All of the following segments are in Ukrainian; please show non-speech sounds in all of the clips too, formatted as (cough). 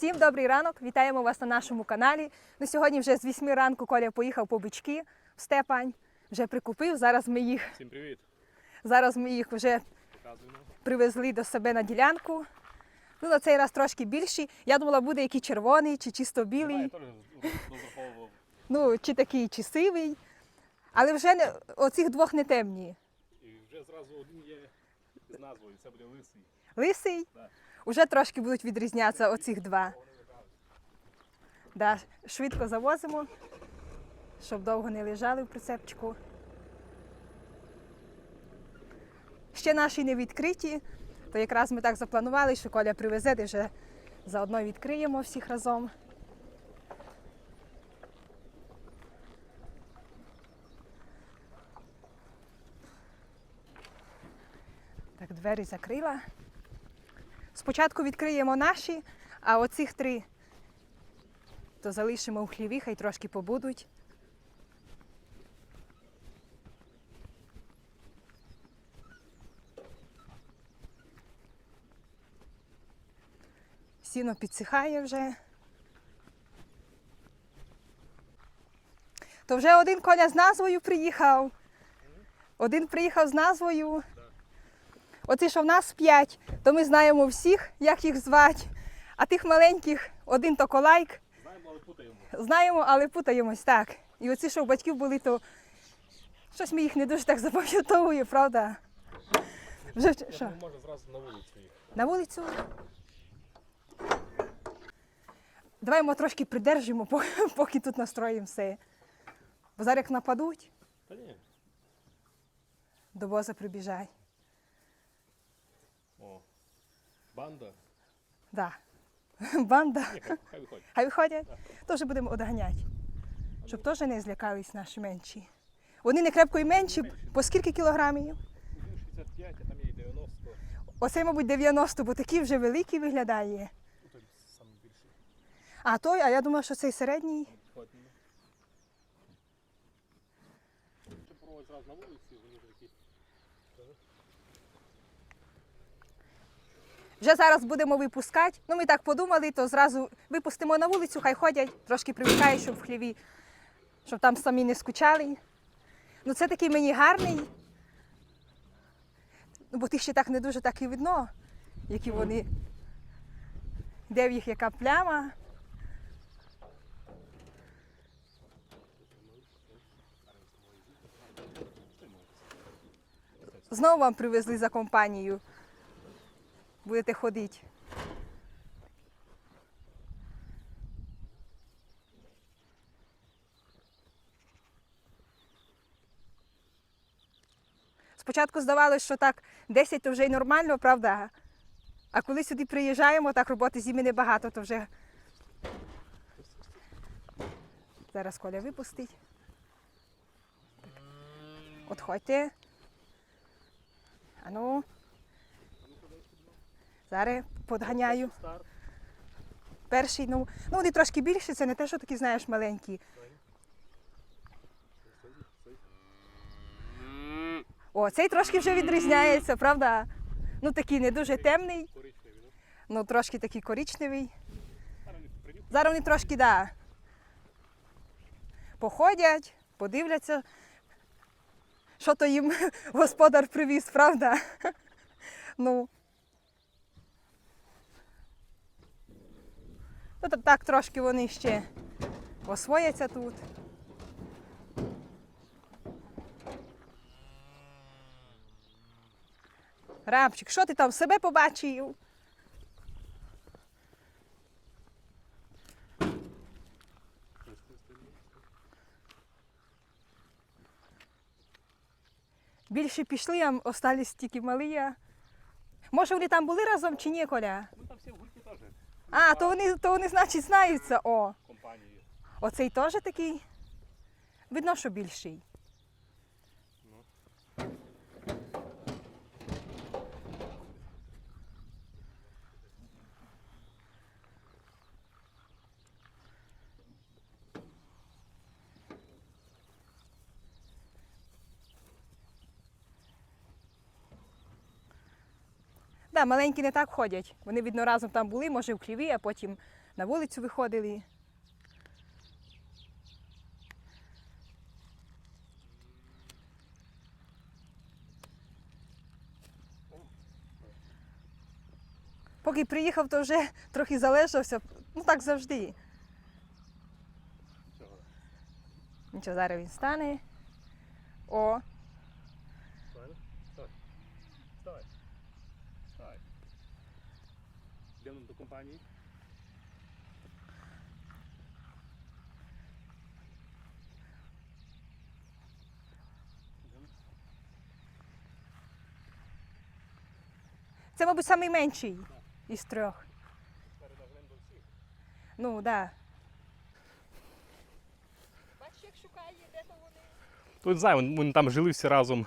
Всім добрий ранок! Вітаємо вас на нашому каналі. Ну, сьогодні вже з 8 ранку Коля поїхав по бички в Степань. Вже прикупив. Зараз ми їх, Всім привіт! зараз ми їх вже Показуємо. привезли до себе на ділянку. Ну, на цей раз трошки більші. Я думала, буде який червоний чи чисто білий, (laughs) ну чи такий, чи сивий. Але вже не, оцих двох не темні. І вже зразу один є з назвою. Це буде лисий. Лисий. Так. Уже трошки будуть відрізнятися оцих два. Да, швидко завозимо, щоб довго не лежали в прицепчику. Ще наші не відкриті, то якраз ми так запланували, що Коля привезе, де вже заодно відкриємо всіх разом. Так, двері закрила. Спочатку відкриємо наші, а оцих три то залишимо у хліві, хай трошки побудуть. Сіно підсихає вже. То вже один коля з назвою приїхав. Один приїхав з назвою. Оці, що в нас п'ять, то ми знаємо всіх, як їх звати. А тих маленьких один то колайк. Знаємо, але путаємо. Знаємо, але путаємось так. І оці, що у батьків були, то щось ми їх не дуже так запам'ятовуємо, правда? Вже що? може зразу на вулицю їх. На вулицю. Давай ми трошки придержимо, (laughs) поки тут настроїмо все. Бо зараз як нападуть, Та ні. до воза прибіжать. О. Банда. Да. Банда. Ні, хай, виходять. Хай виходять, теж будемо одганяти, щоб теж не злякались наші менші. Вони не крепко і менші, по скільки кілограмів? 65, а там є 90. Оцей, мабуть, 90, бо такий вже великий виглядає. Ну. А той, а я думала, що цей середній. Якщо проводить зразу на вулиці, вони вже такі. Вже зараз будемо випускати. Ну, ми так подумали, то зразу випустимо на вулицю, хай ходять, трошки привикають, щоб в хліві, щоб там самі не скучали. Ну, це такий мені гарний. Ну, бо тих ще так не дуже так і видно, які вони. Де в їх яка пляма. Знову вам привезли за компанію. Будете ходити. Спочатку здавалося, що так 10 то вже й нормально, правда? А коли сюди приїжджаємо, так роботи зими небагато, то вже. Зараз Коля випустить. Так. Отходьте. Ану. Зараз подганяю. Перший, ну, ну вони трошки більші, це не те, що такі, знаєш, маленькі. О, цей трошки вже відрізняється, правда? Ну такий не дуже темний, ну. трошки такий коричневий. Зараз вони принюхають. Зараз вони трошки, да, походять, подивляться, що то їм (laughs) господар привіз, правда? Ну. Ну, то так трошки вони ще освояться тут. Рабчик, що ти там себе побачив? Більше пішли, а остались тільки малі. Може, вони там були разом чи ні, Коля? Ну там всі в гурті теж А, то вони, то вони, значить, знаються. О, компанії. оцей теж такий. Видно, що більший. Да, маленькі не так ходять. Вони, видно, разом там були, може в хліві, а потім на вулицю виходили. Поки приїхав, то вже трохи залежався. Ну так завжди. Нічого, зараз він стане. О, Йдемо до компанії. Це, мабуть, найменший із трьох. Передавнемо до всіх. Ну, так. Да. Бачиш, як шукає, де то вони. Не знаю, вони вони там жили всі разом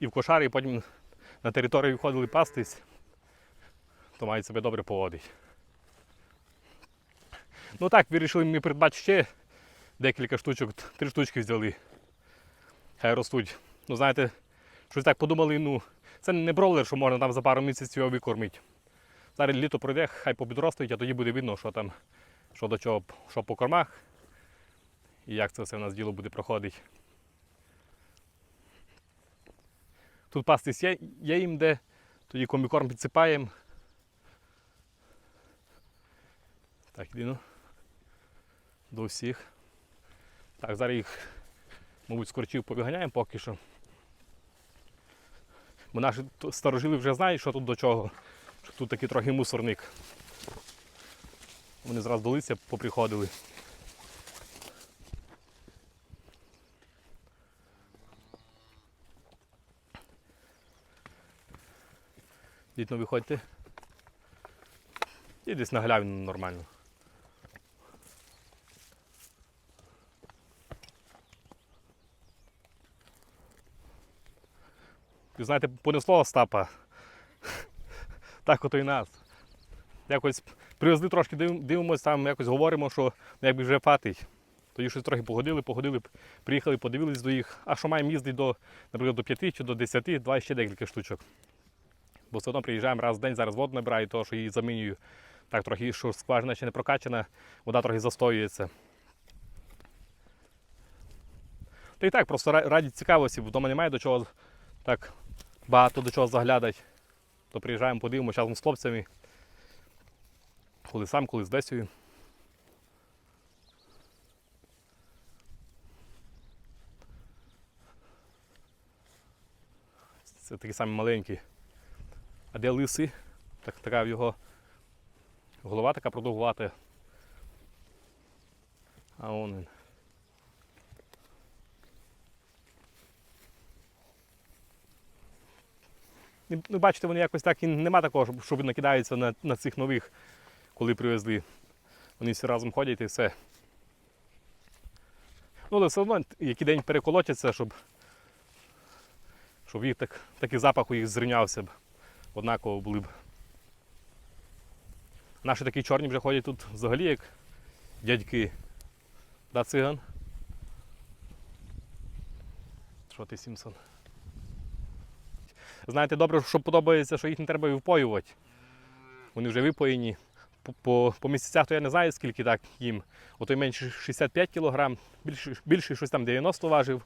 і в кошарі, і потім на територію виходили пастись, то мають себе добре поводити. Ну так, вирішили ми придбати ще декілька штучок, три штучки взяли. Хай ростуть. Ну, знаєте, щось так подумали, ну, це не бролер, що можна там за пару місяців його викормити. Зараз літо пройде, хай побідростують, а тоді буде видно, що там, що до чого, що по кормах і як це все в нас діло буде проходити. Тут пастись є, є їм де, тоді комікорм підсипаємо. Так, іди ну. До всіх. Так, зараз їх, мабуть, з корчів повиганяємо поки що. Бо наші старожили вже знають, що тут до чого. Що тут такий трохи мусорник. Вони зразу до лиця поприходили. Дітно виходьте. І десь на нормально. Ви знаєте, понесло Остапа. Так ото і нас. Якось привезли трошки, див- дивимося, там якось говоримо, що ну, якби вже фатить. Тоді щось трохи погодили, погодили, приїхали, подивились до їх. А що маємо їздити до, наприклад, до 5 чи до 10, два ще декілька штучок. Бо все одно приїжджаємо раз в день, зараз воду набираю, того, що її замінюю. Так трохи, що скважина ще не прокачана, вода трохи застоюється. Та і так, просто ра- раді цікавості, бо вдома немає до чого так багато до чого заглядати. То приїжджаємо, подивимося разом з хлопцями. Коли сам, коли з Десею. Це такі самі маленькі. А де лиси? Так, така в його голова така продовгувата. А он він. Ну, бачите, вони якось так і нема такого, щоб, накидаються на, на цих нових, коли привезли. Вони всі разом ходять і все. Ну, але все одно який день переколотяться, щоб, щоб їх так, такий запах у їх зрівнявся б. Однаково були б. Наші такі чорні вже ходять тут взагалі як дядьки. Да, циган? Що ти, Сімсон? Знаєте, добре, що подобається, що їх не треба і впоювати. Вони вже випоєні. По, по, місяцях то я не знаю, скільки так їм. Ото менше 65 кг, більше, більше щось там 90 важив.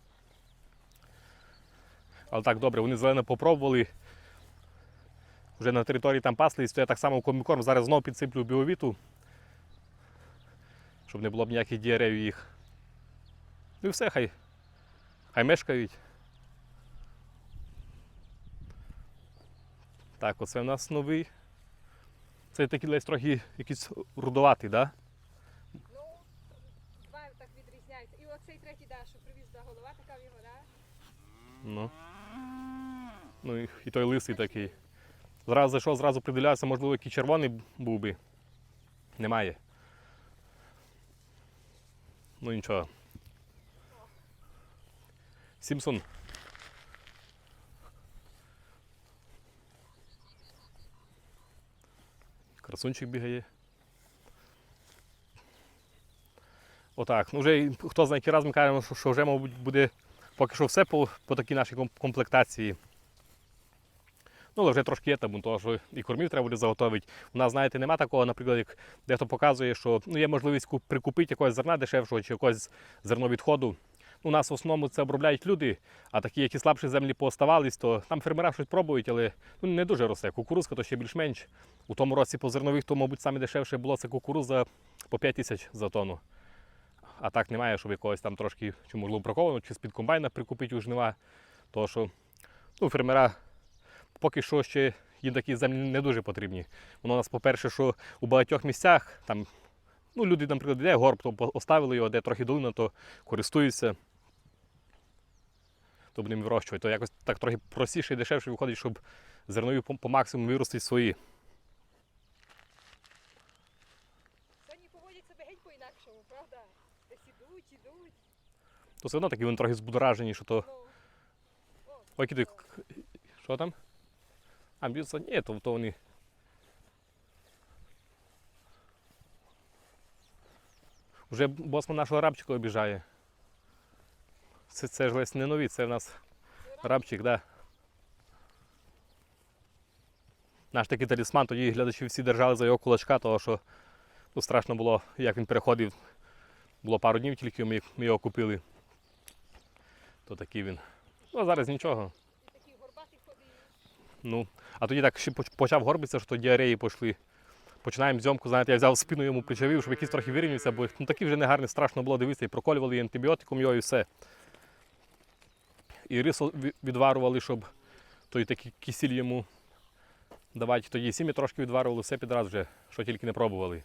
Але так добре, вони зелено попробували. Вже на території там паслись, то я так само комікорм зараз знову підсиплю біовіту, щоб не було б ніяких діарей у їх. Ну і все, хай, хай мешкають. Так, оце в нас новий. Це такий десь трохи якийсь рудоватий, так? Да? Ну, два так відрізняються. І оцей третій, да, що привіз да, голова така в його, да? Ну. Ну і, і той лисий такий. Зразу зайшов, зразу приділявся, можливо, який червоний був би. Немає. Ну нічого. Сімсон. Красунчик бігає. Отак. Ну вже хто знає, який раз ми кажемо, що, вже, мабуть, буде поки що все по, по такій нашій комплектації. Ну, але вже трошки є табун, тому що і кормів треба буде заготовити. У нас, знаєте, нема такого, наприклад, як дехто показує, що ну, є можливість прикупити якогось зерна дешевшого чи якогось зерновідходу. У нас в основному це обробляють люди, а такі, які слабші землі пооставались, то там фермера щось пробують, але ну, не дуже росте. Кукурузка то ще більш-менш. У тому році по зернових, то, мабуть, саме дешевше було це кукуруза по 5 тисяч за тонну. А так немає, щоб якогось там трошки, чи можливо бракованого, чи з-під комбайна прикупити у жнива. Тому що ну, фермера поки що ще їм такі землі не дуже потрібні. Воно у нас, по-перше, що у багатьох місцях там, ну, люди, наприклад, де горб, то оставили його, де трохи долина, то користуються. То будемо вирощувати. То якось так трохи простіше і дешевше виходить, щоб зернові по, по максимуму виростити свої. Сьогодні поводять себе геть по-інакшому, правда? Десь ідуть, ідуть. То все одно такі вони трохи збудоражені, що то. Ну, Ой, кидай. Що там? А, б'ються? Ні, то, то вони. Вже босма нашого рабчика обіжає. Це, це ж лесь не нові, це в нас рабчик, да. Наш такий талісман, тоді глядачі всі держали за його кулачка, тому що ну, страшно було, як він переходив. Було пару днів тільки ми, його купили. То такий він. Ну, а зараз нічого. такий горбатий ходить. Ну, а тоді так ще почав горбитися, що то діареї пішли. Починаємо зйомку, знаєте, я взяв спину йому причавив, щоб якийсь трохи вирівнявся, бо ну, такий вже негарний, страшно було дивитися, і проколювали і антибіотиком його і все. І рису відварували, щоб той такий кисіль йому давати. Тоді сім'ї трошки відварували, все підраз вже, що тільки не пробували.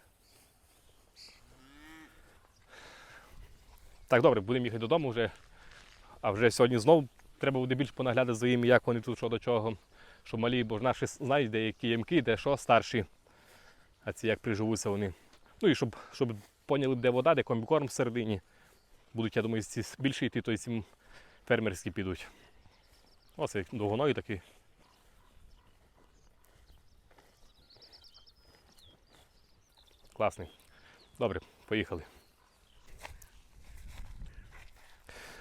Так, добре, будемо їхати додому вже. А вже сьогодні знову треба буде більше понаглядати за ними, як вони тут що до чого. Щоб малі, бо ж наші знають, деякі ямки, де що старші, а ці як приживуться вони. Ну і щоб, щоб поняли, де вода, де комбікорм всередині. Будуть, я думаю, ці більші йти, то й ці фермерські підуть. Ось як довгоної такий. Класний. Добре, поїхали.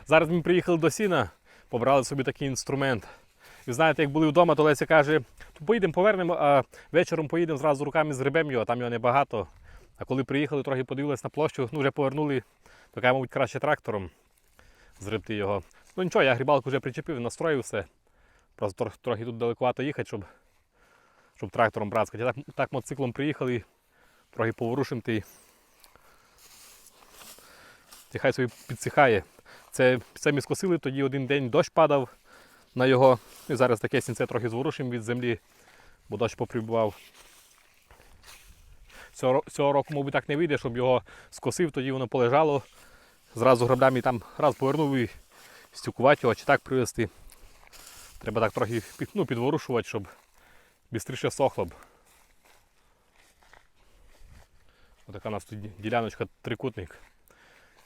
Зараз ми приїхали до сіна, побрали собі такий інструмент. І знаєте, як були вдома, то Леся каже, то поїдемо, повернемо, а вечором поїдемо зразу руками згребемо його, там його небагато. А коли приїхали, трохи подивилися на площу, ну вже повернули, то мабуть, краще трактором згребти його. Ну нічого, я грібалку вже причепив, настроїв все. Просто трохи, тут далекувато їхати, щоб, щоб трактором брацкати. Так, так мотоциклом приїхали, трохи поворушимо ти. Ті хай собі підсихає. Це, ми скосили, тоді один день дощ падав на його. І зараз таке сінце трохи зворушимо від землі, бо дощ поприбував. Цього, цього року, мабуть, так не вийде, щоб його скосив, тоді воно полежало. Зразу граблями там раз повернув і стюкувати його чи так привезти. Треба так трохи ну, підворушувати, щоб швидше сохло б. Отака у нас тут діляночка трикутник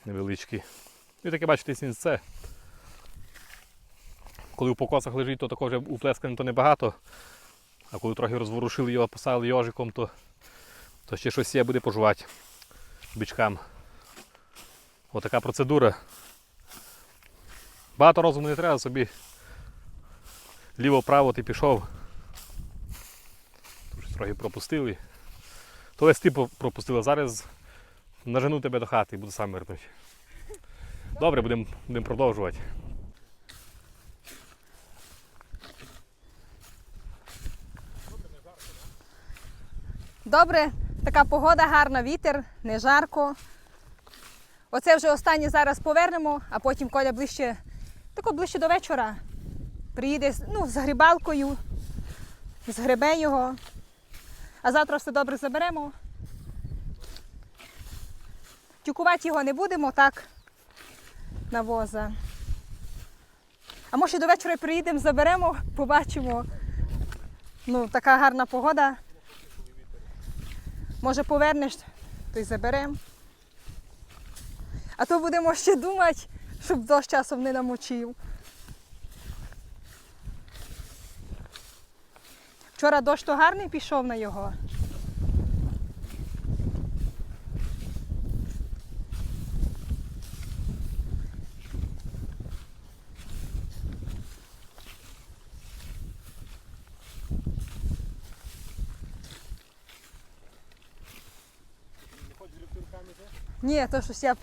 невеличкий. І таке бачите сінце. Коли в покосах лежить, то такого вже уплескане то небагато. А коли трохи розворушили його, посадили йожиком, то, то ще щось є буде пожувати бичкам. Отака процедура. Багато розуму не треба собі. Ліво-право ти пішов. Тут трохи пропустили. То ось ти пропустила. Зараз нажену тебе до хати і буду сам вернути. Добре, будемо будем продовжувати. Добре, така погода, гарна, вітер, не жарко. Оце вже останнє зараз повернемо, а потім Коля ближче, тако ближче до вечора. Приїде ну, з грибалкою, згребе його. А завтра все добре заберемо. Тюкувати його не будемо, так, на воза. А може до вечора приїдемо, заберемо, побачимо. Ну, така гарна погода. Може повернеш, то й заберемо. А то будемо ще думати, щоб дощ часом не намочив. Вчора дощ то гарний пішов на його. Ні, то щось я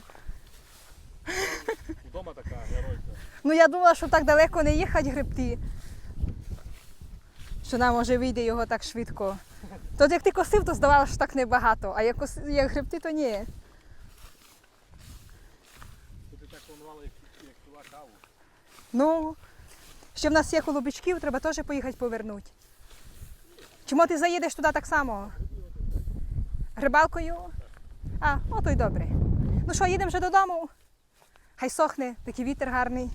Ну я думала, що так далеко не їхати гребти. Що нам може вийде його так швидко. Тут як ти косив, то здавалося, що так небагато, а як, кос... як гребти, то ні. Ти так планувала, як, пила каву. Ну, ще в нас є колобічків, треба теж поїхати повернути. Чому ти заїдеш туди так само? Грибалкою? А, ото й добре. Ну що, їдемо вже додому? Хай сохне, такий вітер гарний.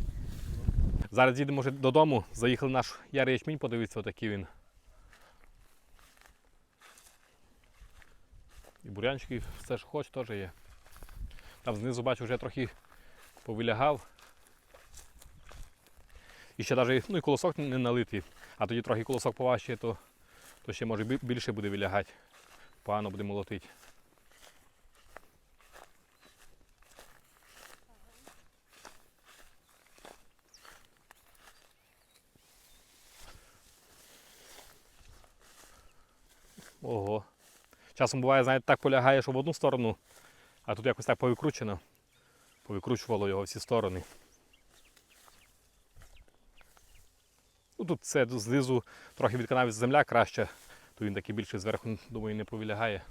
Зараз їдемо вже додому. Заїхали наш ярий ячмінь, подивитися, отакий він. І бурянчики, все ж хоч теж є. Там знизу бачу, вже трохи повилягав. І ще навіть ну, і колосок не налитий. А тоді трохи колосок поважче, то, то ще може більше буде вилягати. Погано буде молотити. Часом буває, знаєте, так полягає, що в одну сторону, а тут якось так повикручено. Повикручувало його всі сторони. Ну, тут це знизу трохи від канаві земля краща, то він такий більше зверху, думаю, не повилягає.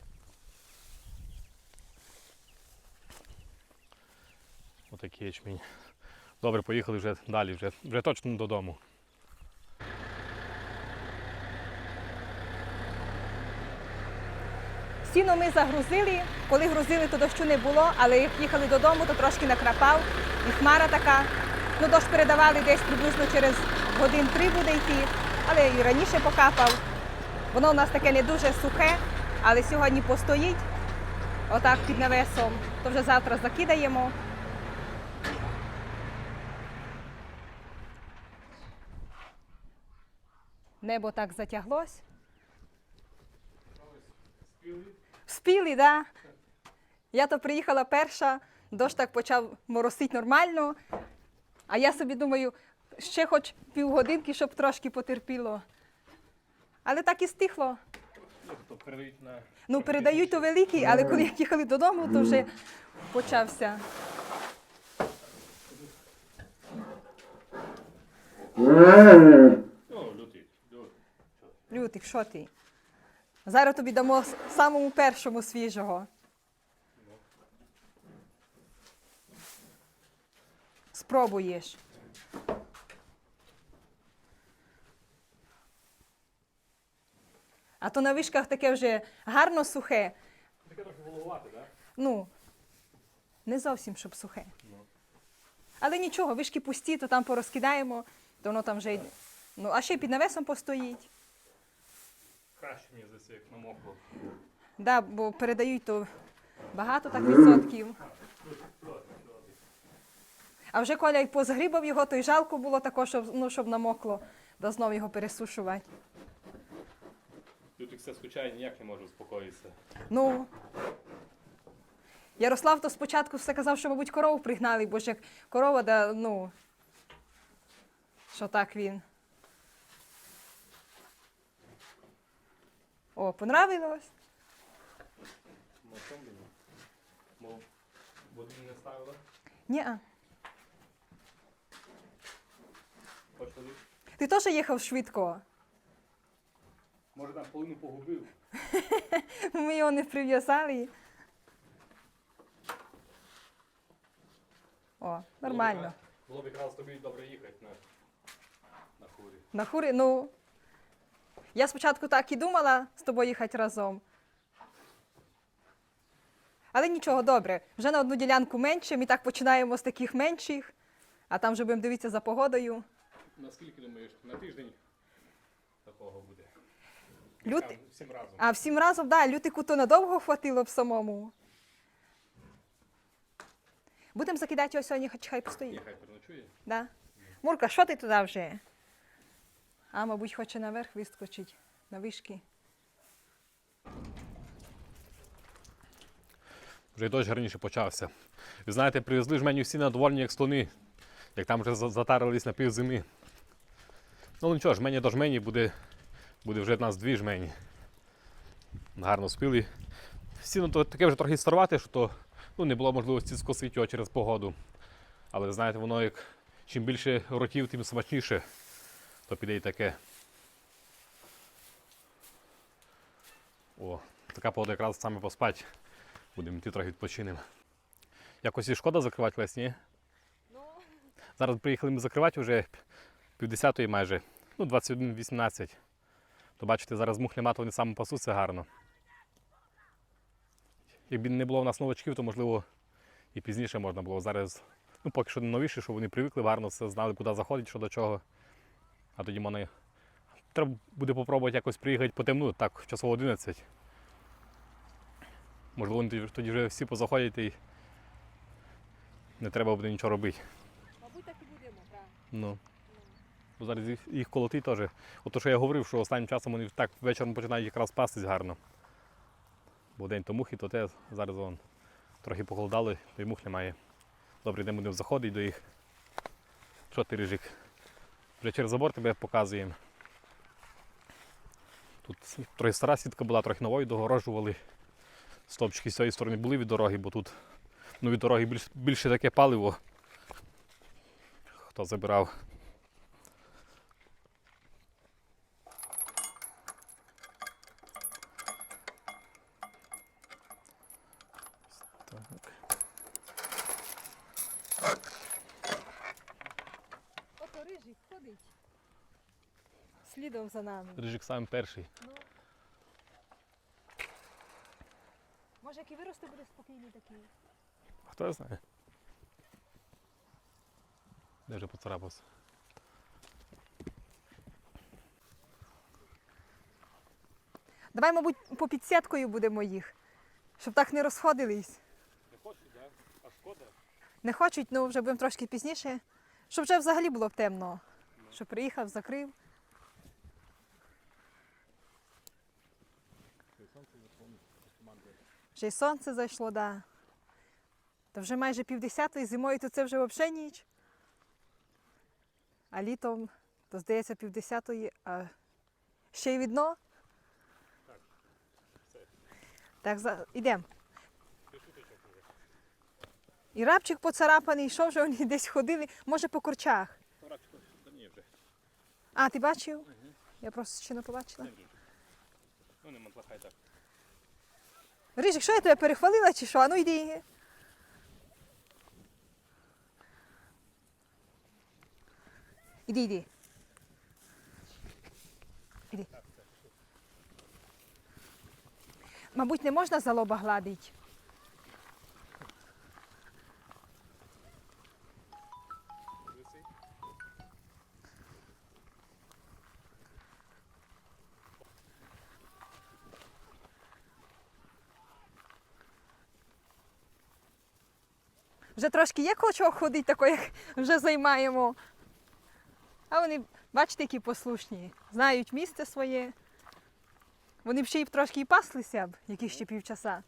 Отакий ячмінь. Добре, поїхали вже далі, вже, вже точно додому. Сіно ми загрузили. Коли грузили, то дощу не було, але як їхали додому, то трошки накрапав. І хмара така. Ну, дощ передавали десь приблизно через годин три буде йти, але і раніше покапав. Воно у нас таке не дуже сухе, але сьогодні постоїть отак під навесом. То вже завтра закидаємо. Небо так затяглось. Спіли, да. Я то приїхала перша, дощ так почав моросити нормально. А я собі думаю, ще хоч півгодинки, щоб трошки потерпіло. Але так і стихло. То передають на Ну, передають то великий, але коли як їхали додому, то вже почався. Лютий. Лютик, що ти? Зараз тобі дамо самому першому свіжого. Спробуєш. А то на вишках таке вже гарно сухе. Таке трохи головувати, так? Ну, не зовсім, щоб сухе. Але нічого, вишки пусті, то там порозкидаємо, то воно там вже. Ну, а ще й під навесом постоїть. Краще, ніж за як намокло. Да, бо передають то багато так відсотків. А вже коля й позгрібав його, то й жалко було також, щоб, ну, щоб намокло, да знов його пересушувати. Лютик все скучає, ніяк не може успокоїтися. Ну. Ярослав то спочатку все казав, що, мабуть, корову пригнали, бо ж як корова, да, ну. Що так він. О, понравилось? Мов води не ставила? Ні. Води? Ти теж їхав швидко. Може там половину погубив. (laughs) Ми його не прив'язали. О, нормально. Було б якраз тобі добре їхати на, на хурі. На хурі, ну. Я спочатку так і думала з тобою їхати разом. Але нічого, добре. Вже на одну ділянку менше. Ми так починаємо з таких менших, а там вже будемо дивитися за погодою. Наскільки думаєш, на тиждень такого буде? Лют... Там, всім разом. А всім разом, да, лютику то надовго хватило б самому. Будемо закидати його сьогодні, хоч хай постоїть. Ні, хай переночує. Да. Мурка, що ти туди вже? А, мабуть, хоче наверх вискочить, на вишки. Вже й дощ гарніше почався. Ви знаєте, привезли ж мені всі надовольні, як слони, як там вже затарились на пів зими. Ну нічого, жмені до жмені буде, буде вже в нас дві жмені. Гарно спили. Сіно то таке вже трохи старвати, що то ну, не було можливості скосити його через погоду. Але знаєте, воно як чим більше ротів, тим смачніше, то піде і таке. О, така погода якраз саме поспать. Будемо йти трохи відпочинемо. Якось і шкода закривати весь, ні? Зараз приїхали ми закривати вже півдесятої майже, ну 21.18. То бачите, зараз мух нема, то вони саме пасуться гарно. Якби не було в нас новачків, то можливо і пізніше можна було. Зараз, ну поки що не новіше, щоб вони привикли гарно, все знали, куди заходить, що до чого. А тоді вони. Треба буде попробувати якось приїхати по темну, так, часово 11. Можливо, вони тоді- вже всі позаходять і не треба буде нічого робити. Мабуть, так і будемо, так. Ну. Бо зараз їх, їх колотить теж. От то, що я говорив, що останнім часом вони так вечором починають якраз пастись гарно. Бо день то мухи, то те, зараз вон, трохи похолодали, то й мух немає. Добре, йдемо будемо заходити до їх. Що ти рижик? Вже через забор тебе показуємо. Тут трохи стара сітка була, трохи новою догорожували. Стопчики з цієї сторони були від дороги, бо тут ну, від дороги більш, більше таке паливо. Хто забирав. Так. Ото рижик ходить. Слідом за нами. Рижик сам перший. Може, як і виросте, буде спокійний такий. Хто знає? Де вже поцарапався? Давай, мабуть, по підсіткою будемо їх, щоб так не розходились. Не хочуть, так? А шкода. Не хочуть, ну вже будемо трошки пізніше. Щоб вже взагалі було б темно. Щоб приїхав, закрив. Вже й сонце зайшло, да. Та вже майже півдесятої зимою, то це вже взагалі ніч. А літом, то здається, півдесятої, а ще й видно. Так, за... ідемо. І рапчик поцарапаний, що вже вони десь ходили, може по вже. А, ти бачив? Я просто ще не побачила. Ну не матлахай так. Рижик, що я тебе перехвалила чи що? А ну йди. Іди, іди. Іди. Мабуть, не можна за лоба гладити. Трошки є коло чого ходить, тако, як вже займаємо. А вони, бачите, які послушні, знають місце своє. Вони б ще й трошки і паслися б, яких ще півчаса.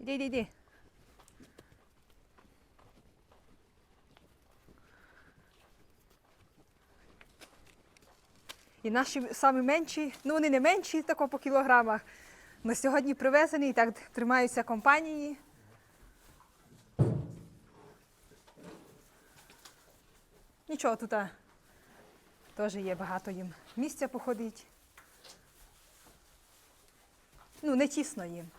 Іди, іди, іди. І наші самі менші, ну вони не менші тако по кілограмах. ми сьогодні привезені і так тримаються компанії. Нічого, тут теж є багато їм місця походить. Ну, не тісно їм.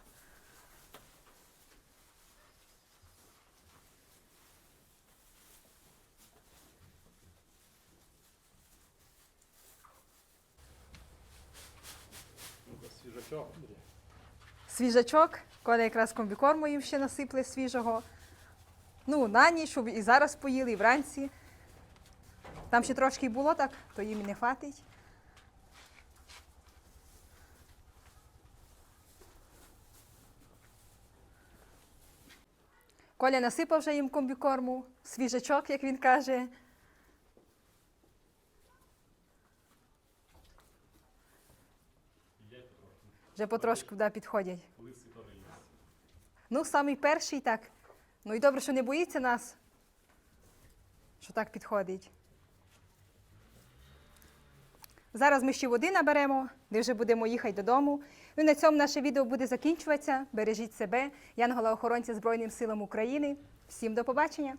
Свіжачок. Свіжачок, коли якраз комбікорму їм ще насипли свіжого. Ну, на ніч, щоб і зараз поїли, і вранці. Там ще трошки було так, то їм і не хватить. Коля насипав вже їм комбікорму, свіжачок, як він каже. Вже потрошку да, підходять. Ну, самий перший так. Ну і добре, що не боїться нас, що так підходить. Зараз ми ще води наберемо, де вже будемо їхати додому. Ну і на цьому наше відео буде закінчуватися. Бережіть себе, Янгола охоронця Збройним силам України. Всім до побачення!